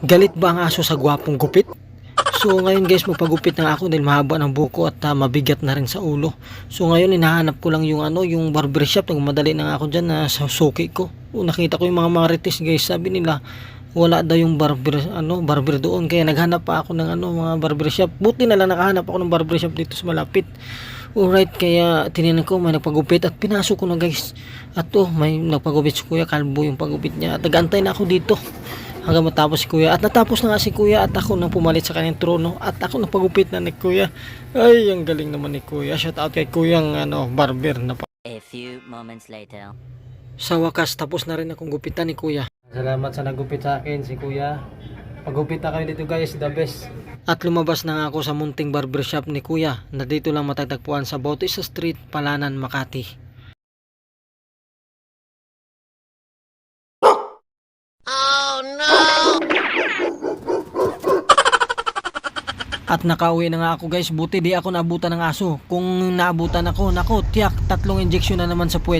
Galit ba ang aso sa gwapong gupit? So ngayon guys, magpagupit na ako dahil mahaba ng buko at ah, mabigat na rin sa ulo. So ngayon hinahanap ko lang yung ano, yung barbershop. Nagmadali na nga ako dyan na sa suki ko. O, nakita ko yung mga marites guys. Sabi nila, wala daw yung barber ano barber doon kaya naghanap pa ako ng ano mga barbershop buti na lang nakahanap ako ng barbershop dito sa malapit alright kaya tininan ko may nagpagupit at pinasok ko na guys at oh may nagpagupit si kuya kalbo yung pagupit niya at nagantay na ako dito hanggang matapos si kuya at natapos na nga si kuya at ako nang pumalit sa kanyang trono at ako nagpagupit na ni kuya ay ang galing naman ni kuya shout out kay kuyang ano barber na A few moments later. Sa wakas, tapos na rin akong gupitan ni Kuya. Salamat sa nagupit sa akin, si Kuya. Pagupit na kayo dito guys, the best. At lumabas na nga ako sa munting barbershop ni Kuya na dito lang matatagpuan sa Bautista Street, Palanan, Makati. At nakauwi na nga ako guys, buti di ako naabutan ng aso. Kung naabutan ako, nako, tiyak, tatlong injection na naman sa puwet.